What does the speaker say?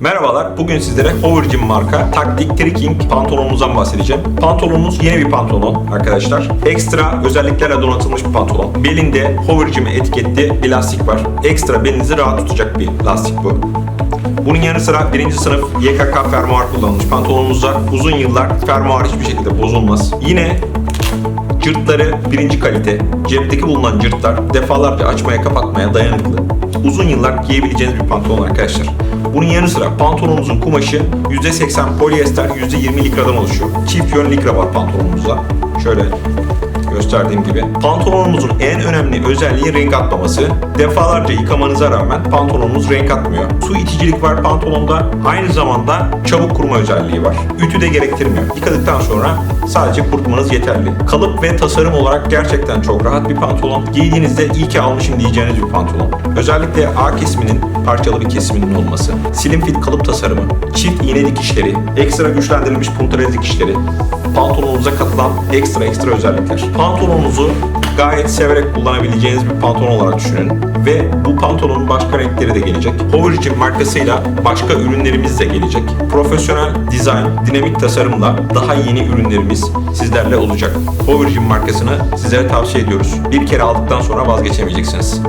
Merhabalar, bugün sizlere Hovergym marka Taktik Trekking pantolonumuzdan bahsedeceğim. Pantolonumuz yeni bir pantolon arkadaşlar. Ekstra özelliklerle donatılmış bir pantolon. Belinde Hovergym etiketli bir lastik var. Ekstra belinizi rahat tutacak bir lastik bu. Bunun yanı sıra birinci sınıf YKK fermuar kullanılmış pantolonumuzda uzun yıllar fermuar hiçbir şekilde bozulmaz. Yine Cırtları birinci kalite. Cepteki bulunan cırtlar defalarca açmaya kapatmaya dayanıklı. Uzun yıllar giyebileceğiniz bir pantolon arkadaşlar. Bunun yanı sıra pantolonumuzun kumaşı %80 polyester, %20 likradan oluşuyor. Çift yön likra var pantolonumuzda. Şöyle gösterdiğim gibi. Pantolonumuzun en önemli özelliği renk atmaması. Defalarca yıkamanıza rağmen pantolonumuz renk atmıyor. Su iticilik var pantolonda. Aynı zamanda çabuk kuruma özelliği var. Ütü de gerektirmiyor. Yıkadıktan sonra sadece kurutmanız yeterli. Kalıp ve tasarım olarak gerçekten çok rahat bir pantolon. Giydiğinizde iyi ki almışım diyeceğiniz bir pantolon. Özellikle A kesiminin parçalı bir kesiminin olması, slim fit kalıp tasarımı, çift iğne dikişleri, ekstra güçlendirilmiş punterez dikişleri, pantolonunuza katılan ekstra ekstra özellikler. Pantolonunuzu gayet severek kullanabileceğiniz bir pantolon olarak düşünün ve bu pantolonun başka renkleri de gelecek. Hovergym markasıyla başka ürünlerimiz de gelecek. Profesyonel dizayn, dinamik tasarımla daha yeni ürünlerimiz sizlerle olacak. Hovergym markasını sizlere tavsiye ediyoruz. Bir kere aldıktan sonra vazgeçemeyeceksiniz.